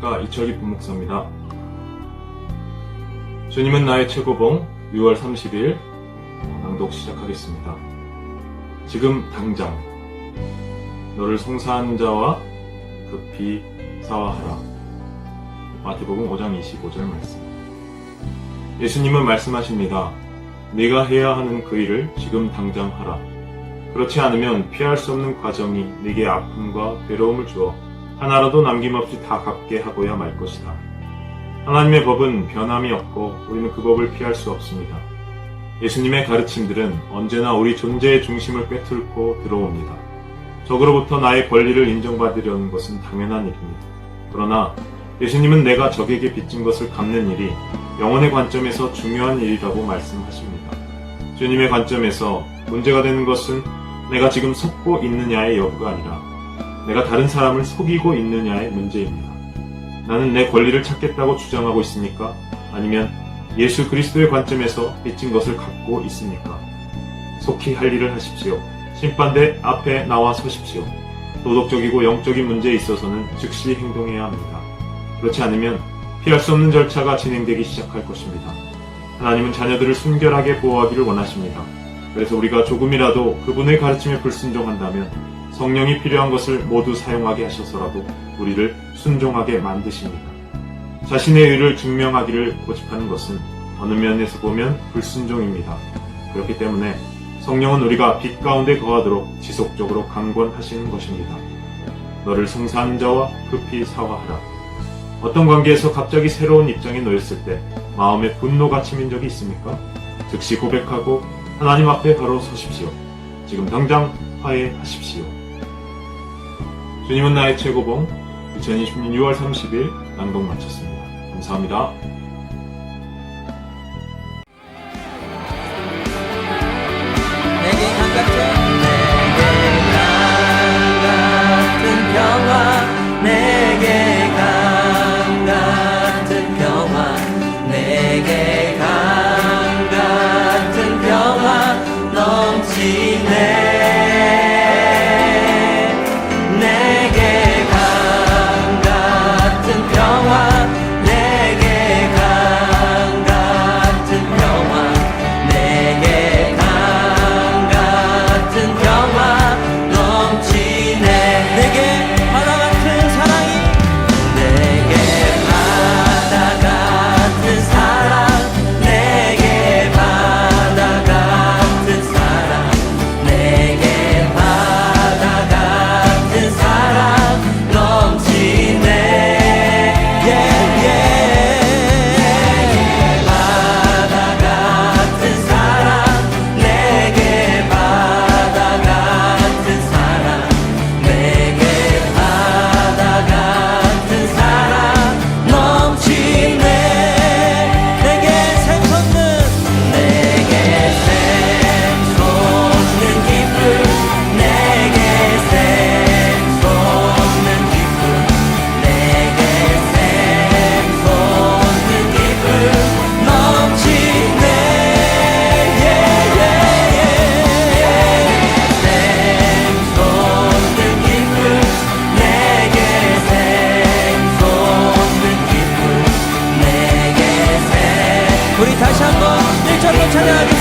안녕하십니까 이철기 부목사입니다. 주님은 나의 최고봉 6월 30일 낭독 시작하겠습니다. 지금 당장 너를 송사한 자와 급히 사화하라. 마태복음 5장 25절 말씀. 예수님은 말씀하십니다. 네가 해야 하는 그 일을 지금 당장 하라. 그렇지 않으면 피할 수 없는 과정이 네게 아픔과 괴로움을 주어 하나라도 남김없이 다 갚게 하고야 말 것이다. 하나님의 법은 변함이 없고 우리는 그 법을 피할 수 없습니다. 예수님의 가르침들은 언제나 우리 존재의 중심을 꿰뚫고 들어옵니다. 적으로부터 나의 권리를 인정받으려는 것은 당연한 일입니다. 그러나 예수님은 내가 적에게 빚진 것을 갚는 일이 영혼의 관점에서 중요한 일이라고 말씀하십니다. 주님의 관점에서 문제가 되는 것은 내가 지금 속고 있느냐의 여부가 아니라 내가 다른 사람을 속이고 있느냐의 문제입니다. 나는 내 권리를 찾겠다고 주장하고 있습니까? 아니면 예수 그리스도의 관점에서 빚진 것을 갖고 있습니까? 속히 할 일을 하십시오. 심판대 앞에 나와 서십시오. 도덕적이고 영적인 문제에 있어서는 즉시 행동해야 합니다. 그렇지 않으면 피할 수 없는 절차가 진행되기 시작할 것입니다. 하나님은 자녀들을 순결하게 보호하기를 원하십니다. 그래서 우리가 조금이라도 그분의 가르침에 불순종한다면 성령이 필요한 것을 모두 사용하게 하셔서라도 우리를 순종하게 만드십니다. 자신의 의를 증명하기를 고집하는 것은 어느 면에서 보면 불순종입니다. 그렇기 때문에 성령은 우리가 빛 가운데 거하도록 지속적으로 강권하시는 것입니다. 너를 성사하는 자와 급히 사과하라. 어떤 관계에서 갑자기 새로운 입장에 놓였을 때 마음에 분노가 치민 적이 있습니까? 즉시 고백하고 하나님 앞에 바로 서십시오. 지금 당장 화해하십시오. 주님은 나의 최고봉 2020년 6월 30일 낭독 마쳤습니다. 감사합니다. 내게 강같 기